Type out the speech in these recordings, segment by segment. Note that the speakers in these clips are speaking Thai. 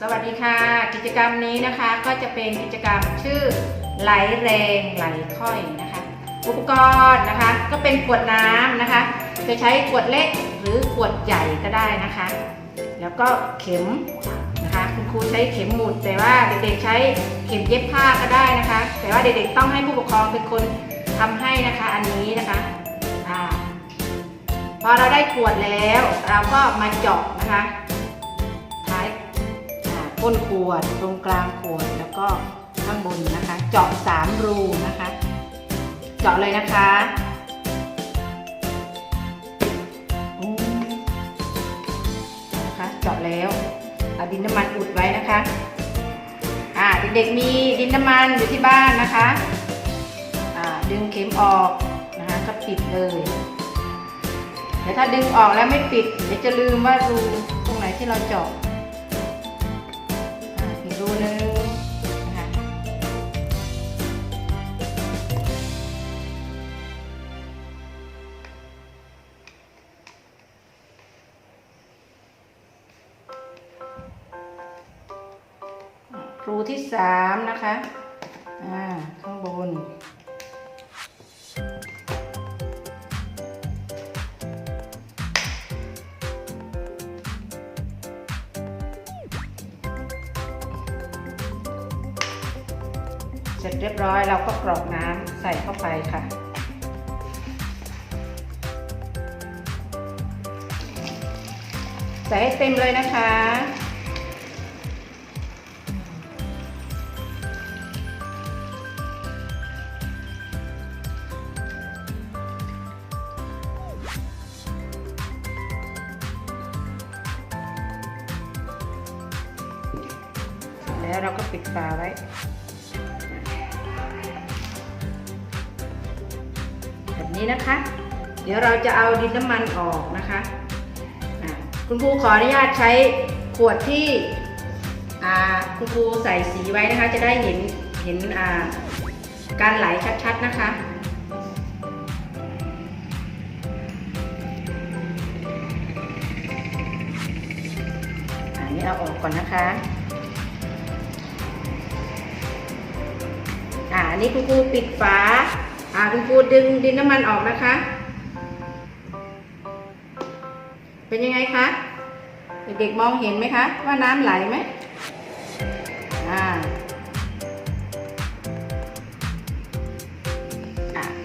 สวัสดีค่ะ กิจกรรมนี้นะคะก็จะเป็นกิจกรรมชื่อไหลแรงไหลค่อยนะคะ อุปกรณ์นะคะก็เป็นขวดน้ำนะคะจะใช้ขวดเล็กหรือขวดใหญ่ก็ได้นะคะ แล้วก็เข็มนะคะคุณครูใช้เข็มหมุด แต่ว่าเด็กๆใช้เข็มเย็บผ้าก็ได้นะคะ แต่ว่าเด็กๆต้องให้ผู้ปกครองเป็นคนทำให้นะคะอันนี้นะคะพอเราได้ขวดแล้ว เราก็มาเจาะนะคะ ก้นขวดตรงกลางขวดแล้วก็ข้างบนนะคะ เจาะสามรูนะคะ เจาะเลยนะคะอืมนะคะเจาะแล้วเอาดินน้ำมันอุดไว้นะคะอ่าเด็กๆมีดินน้ำมันอยู่ที่บ้านนะคะอ่าดึงเข็มออกนะคะก็ปิดเลยแต่ถ้าดึงออกแล้วไม่ปิดเดี๋ยวจะลืมว่ารูตรงไหนที่เราเจาะ รูที่สามนะคะอ่าข้างบน เสร็จเรียบร้อยเราก็กรอกน้ำใส่เข้าไปค่ะใส่ให้เต็มเลยนะคะ แล้วเราก็ปิดฝาไว้ แบบนี้นะคะ เดี๋ยวเราจะเอาดินน้ำมันออกนะคะะคุณครูขออนุญาตใช้ขวดที่คุณครูใส่สีไว้นะคะ จะได้เห็นเห็นการไหลชัดๆนะคะอันนี้เอาออกก่อนนะคะ อันนี้คุณครูปิดฝา อ่าคุณครูดึงดินน้ำมันออกนะคะ เป็นยังไงคะเด็กๆมองเห็นไหมคะ ว่าน้ำไหลไหมอ่า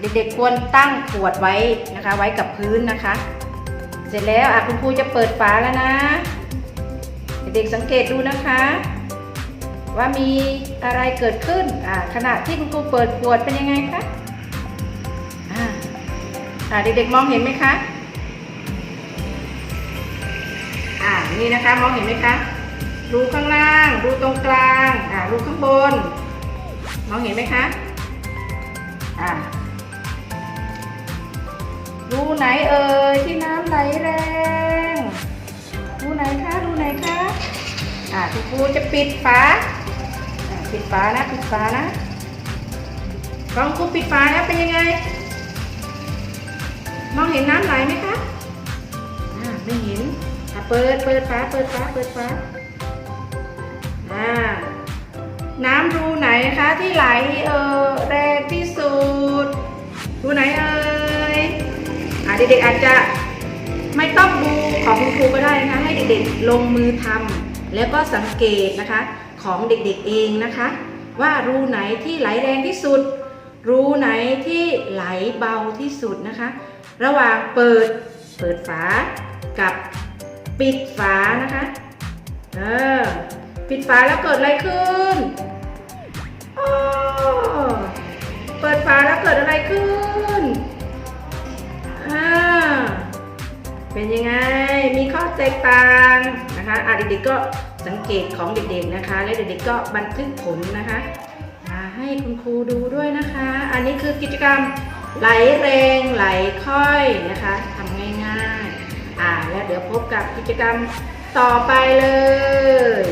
เด็กๆควรตั้งขวดไว้นะคะ ไว้กับพื้นนะคะ เสร็จแล้วอะคุณครูจะเปิดฝาแล้วนะ เด็กๆสังเกตดูนะคะ ว่ามีอะไรเกิดขึ้นขณะที่คุณครูเปิดขวดเป็นยังไงคะอ่าเด็กๆมองเห็นไหมคะอ่านี่นะคะมองเห็นไหมคะรูข้างล่างรูตรงกลางอ่ารูข้างบน มองเห็นไหมคะอ่ารูไหนเอ่ยที่น้ำไหลแรงรูไหนคะรูไหนคะอ่าคุณครูจะปิดฝา ปิดฝานะปิดฝานะลองครูปิดฝาแล้วเป็นยังไง มองเห็นน้ำไหลไหมคะอ่าไม่เห็นอ่าเปิดเปิดฝาเปิดฝาเปิดฝาอ่าน้ำรูไหนคะที่ไหลเออแรงที่สุดรูไหนเอ่ยอ่าเด็กๆอาจจะไม่ต้องดูของคุณครูก็ได้นะคะให้เด็กๆลงมือทำแล้วก็สังเกตนะคะ ของเด็กๆเองนะคะ ว่ารูไหนที่ไหลแรงที่สุด รูไหนที่ไหลเบาที่สุดนะคะ ระหว่างเปิดเปิดฝากับปิดฝานะคะเออปิดฝาแล้วเกิดอะไรขึ้นอ้อ แตกต่างนะคะอะเด็กๆก็สังเกตของเด็กๆนะคะ และเด็กๆก็บันทึกผลนะคะมาให้คุณครูดูด้วยนะคะ อันนี้คือกิจกรรมไหลแรงไหลค่อยนะคะทำง่ายๆอ่าแล้วเดี๋ยวพบกับกิจกรรมต่อไปเลย